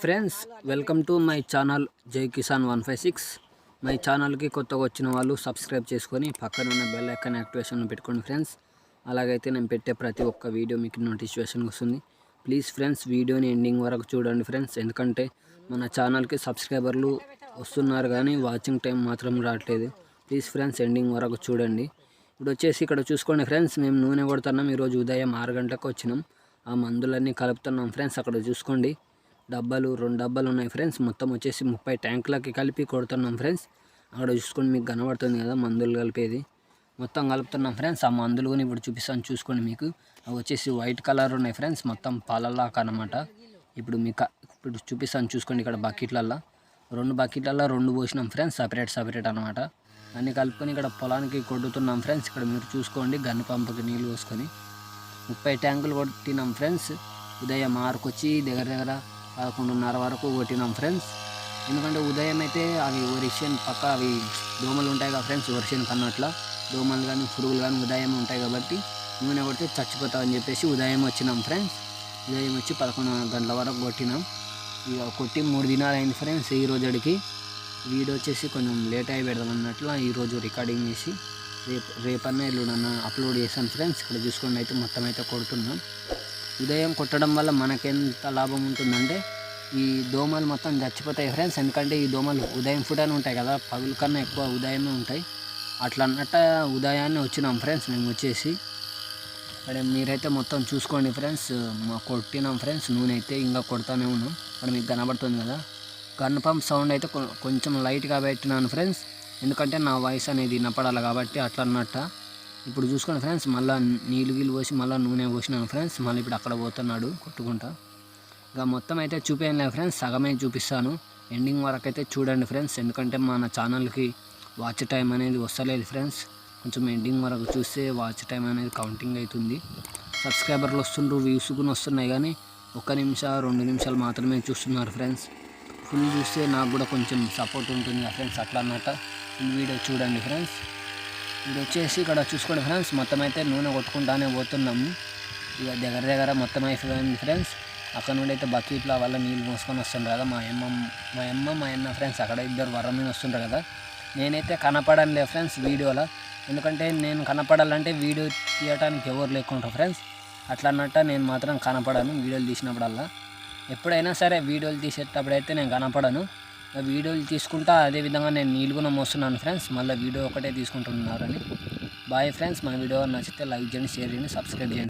Friends welcome to my channel Jai Kisan one five six my ఛానల్కి కొత్తగా వచ్చిన వాళ్ళు సబ్స్క్రైబ్ చేసుకొని పక్కన ఉన్న బెల్ ఐకాన్ యాక్టివేషన్ పెట్టుకోండి ఫ్రెండ్స్ అలాగైతే నేను పెట్టే ప్రతి ఒక్క వీడియో మీకు నోటిఫికేషన్ వస్తుంది. ప్లీజ్ ఫ్రెండ్స్ వీడియోని ఎండింగ్ వరకు చూడండి ఫ్రెండ్స్ ఎందుకంటే మన ఛానల్కి సబ్స్క్రైబర్లు వస్తున్నారు కానీ వాచింగ్ టైం మాత్రం రావట్లేదు. ప్లీజ్ ఫ్రెండ్స్ ఎండింగ్ వరకు చూడండి. ఇప్పుడు వచ్చేసి ఇక్కడ చూసుకోండి ఫ్రెండ్స్ మేము నూనె కొడుతున్నాం. ఈరోజు ఉదయం ఆరు గంటలకు వచ్చినాం. ఆ మందులన్నీ కలుపుతున్నాం ఫ్రెండ్స్ అక్కడ చూసుకోండి. డబ్బాలు రెండు డబ్బాలు ఉన్నాయి ఫ్రెండ్స్. మొత్తం వచ్చేసి ముప్పై ట్యాంకులకి కలిపి కొడుతున్నాం ఫ్రెండ్స్. అక్కడ చూసుకొని మీకు కనబడుతుంది కదా మందులు కలిపేది. మొత్తం కలుపుతున్నాం ఫ్రెండ్స్. ఆ మందులు కూడా ఇప్పుడు చూపిస్తాను చూసుకోండి మీకు. అవి వచ్చేసి వైట్ కలర్ ఉన్నాయి ఫ్రెండ్స్. మొత్తం పాలల్లాక అనమాట ఇప్పుడు మీకు ఇప్పుడు చూపిస్తాను చూసుకోండి ఇక్కడ బకెట్లల్లో. రెండు బకెట్లలో రెండు పోసినాం ఫ్రెండ్స్ సపరేట్ సపరేట్ అనమాట అన్నీ కలుపుకొని ఇక్కడ పొలానికి కొడుతున్నాం ఫ్రెండ్స్. ఇక్కడ మీరు చూసుకోండి గన్ను పంపుకి నీళ్ళు పోసుకొని. ముప్పై ట్యాంకులు కొట్టినాం ఫ్రెండ్స్. ఉదయం మార్కొచ్చి దగ్గర దగ్గర పదకొండున్నర వరకు కొట్టినాం ఫ్రెండ్స్. ఎందుకంటే ఉదయం అయితే అవి ఒరిషియన్ పక్క అవి దోమలు ఉంటాయి కదా ఫ్రెండ్స్ వరిషన్ కన్నట్ల. దోమలు కానీ పురుగులు కానీ ఉదయం ఉంటాయి కాబట్టి నూనె కొడితే చచ్చిపోతామని చెప్పేసి ఉదయం వచ్చినాం ఫ్రెండ్స్. ఉదయం వచ్చి పదకొండు గంటల వరకు కొట్టినాం. ఇక కొట్టి మూడు దినాలు అయింది ఫ్రెండ్స్ ఈ రోజుడికి. వీడియో వచ్చేసి కొంచెం లేట్ అయి పెడదాం అన్నట్లు ఈరోజు రికార్డింగ్ చేసి రేపు రేపన్నా ఎల్లుడన్నా అప్లోడ్ చేశాను ఫ్రెండ్స్. ఇక్కడ చూసుకోండి అయితే మొత్తం అయితే కొడుతున్నాం. ఉదయం కొట్టడం వల్ల మనకెంత లాభం ఉంటుందంటే ఈ దోమలు మొత్తం చచ్చిపోతాయి ఫ్రెండ్స్ ఎందుకంటే ఈ దోమలు ఉదయం ఫుడ్ ఉంటాయి కదా. పగులు కన్నా ఎక్కువ ఉదయమే ఉంటాయి. అట్లా అన్నట్ట ఉదయాన్నే వచ్చినాం ఫ్రెండ్స్ మేము వచ్చేసి ఇక్కడ మీరైతే మొత్తం చూసుకోండి ఫ్రెండ్స్ మా కొట్టినాం ఫ్రెండ్స్ నూనె అయితే ఇంకా కొడతానే ఉన్నాం. మరి మీకు కనబడుతుంది కదా. గన్ పంప్ సౌండ్ అయితే కొంచెం లైట్గా పెట్టినాను ఫ్రెండ్స్ ఎందుకంటే నా వాయిస్ అనేది వినపడాలి కాబట్టి అట్లా అన్నట్ట ఇప్పుడు చూసుకోండి ఫ్రెండ్స్ మళ్ళీ నీళ్ళు గీళ్ళు పోసి మళ్ళీ నూనె పోసినాను ఫ్రెండ్స్ మళ్ళీ ఇప్పుడు అక్కడ పోతున్నాడు కొట్టుకుంటా. ఇంకా మొత్తం అయితే చూపించలే ఫ్రెండ్స్ సగమే చూపిస్తాను. ఎండింగ్ వరకు అయితే చూడండి ఫ్రెండ్స్ ఎందుకంటే మన ఛానల్కి వాచ్ టైం అనేది వస్తలేదు ఫ్రెండ్స్. కొంచెం ఎండింగ్ వరకు చూస్తే వాచ్ టైం అనేది కౌంటింగ్ అవుతుంది. సబ్స్క్రైబర్లు వస్తుండ్రు వ్యూస్ కూడా వస్తున్నాయి కానీ ఒక నిమిషం రెండు నిమిషాలు మాత్రమే చూస్తున్నారు ఫ్రెండ్స్. ఫుల్ చూస్తే నాకు కూడా కొంచెం సపోర్ట్ ఉంటుంది ఫ్రెండ్స్ అట్లా అన్నట్టు. ఈ వీడియో చూడండి ఫ్రెండ్స్. ఇది వచ్చేసి ఇక్కడ చూసుకోండి ఫ్రెండ్స్. మొత్తం అయితే నూనె కొట్టుకుంటానే పోతున్నాము ఇక దగ్గర దగ్గర మొత్తం అయిపోయింది ఫ్రెండ్స్. అక్కడ నుండి అయితే బకెట్లో వల్ల నీళ్ళు మోసుకొని వస్తుండ్రు కదా మా అమ్మ మా అమ్మ మా అన్న ఫ్రెండ్స్. అక్కడ ఇద్దరు వరం మీద వస్తుండ్రు కదా. నేనైతే కనపడనులే ఫ్రెండ్స్ వీడియోలో. ఎందుకంటే నేను కనపడాలంటే వీడియో తీయడానికి ఎవరు లేకుంటారు ఫ్రెండ్స్. అట్లా అన్నట్ట నేను మాత్రం కనపడను వీడియోలు తీసినప్పుడల్లా. ఎప్పుడైనా సరే వీడియోలు తీసేటప్పుడైతే నేను కనపడను. వీడియోలు తీసుకుంటా అదే విధంగా నేను నీళ్ళు కూడా మోస్తున్నాను ఫ్రెండ్స్. మళ్ళీ వీడియో ఒకటే తీసుకుంటున్నారని. బాయ్ ఫ్రెండ్స్ మన వీడియో నచ్చితే లైక్ చేయండి షేర్ చేయండి సబ్స్క్రైబ్ చేయండి.